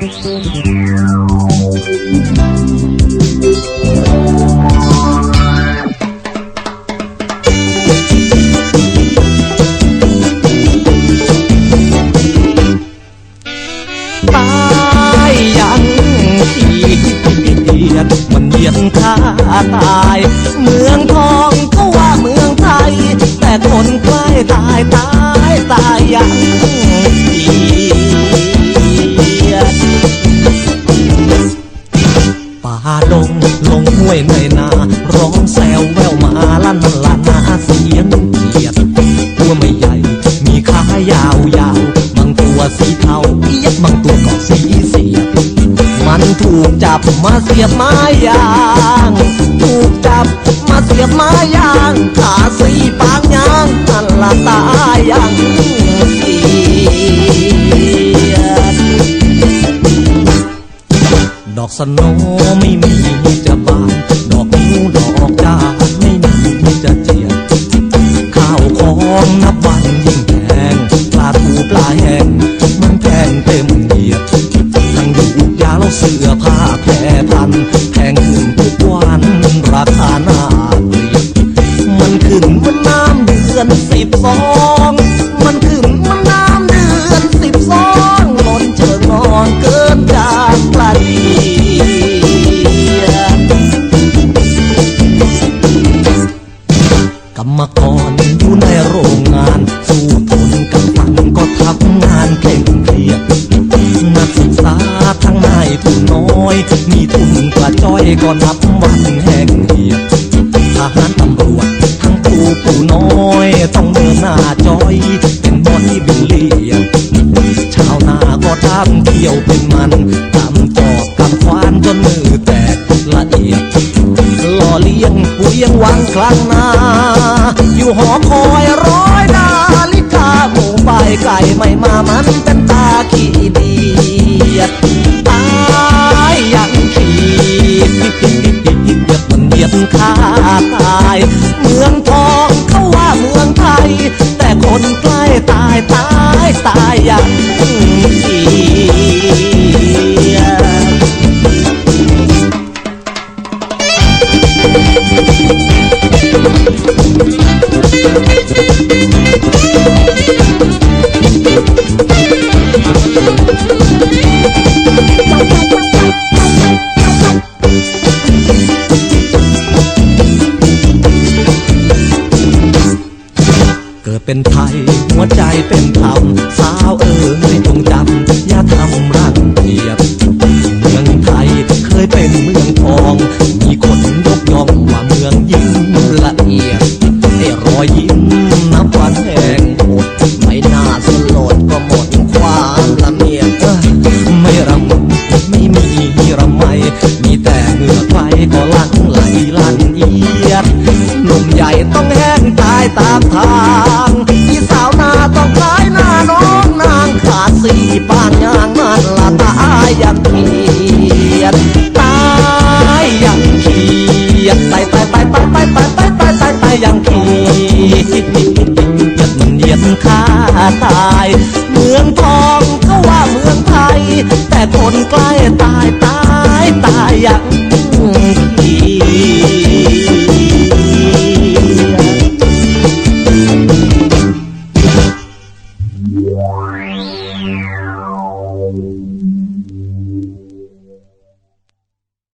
ตายยังเกียดมันเหยียดข้าตาย เมืองทองก็ว่าเมืองไทย แต่คนใกล้ตายตายตายยัง มันลานาเสียงเกียดตัวไม่ใหญ่ มีขายาวยาวบางตัวสีเทาเอียดบางตัวก็สีเสียดมันถูกจับมาเสียบไม้ยาง ถูกจับมาเสียบไม้ยางขาสีปางยางนั่นละตายยังเกียดอกสโนไม่มีจะบา กรรมกรอยู่ในโรงงาน สู้ทนกับฟันก็ทำงานเคร่งเครียดนักศึกษาทั้งนายทุนน้อย มีทุนกระจ้อยก็นับวันแห่งเหียดทหารตำรวจทั้งผู้ผู้น้อย ต้องเดินหน้าจ้อย เป็นบอดี้บิลเลียชาวนาก็ทำเที่ยวเป็นมันทำจอบกับควานจนมือแตกละเอียดหล่อเลี้ยงเวียงวังคลังนา อยู่หอคอยร้อยนาฬิกาหมูไปไก่ไม่มามันเป็นตาขี้เดียดตายย่างขี้เดียดมันเหยียดขาตาย เมืองทองเขาว่าเมืองไทย แต่คนใกล้ตายตายตายย่าง เป็นไทย หัวใจเป็นธรรมสาวเอ๋ยจงจำอย่าทำรังเกียจเมืองไทยเคยเป็นเมืองทอง มีคนยกย่องว่าเมืองยิ่งละเอียดไอ้รอยยิ้มนับวันแห่งหมดไม่น่าสลดก็หมดความละเมียดไม่ระมุนไม่มีระไมมีแต่เหงื่อใครก็ลังไหลลันเอียดหนุ่มใหญ่ต้องแห้งตายตามทาง่าตาย เมืองทองก็ว่าเมืองไทย แต่คนใกล้ตายตายตายอย่างที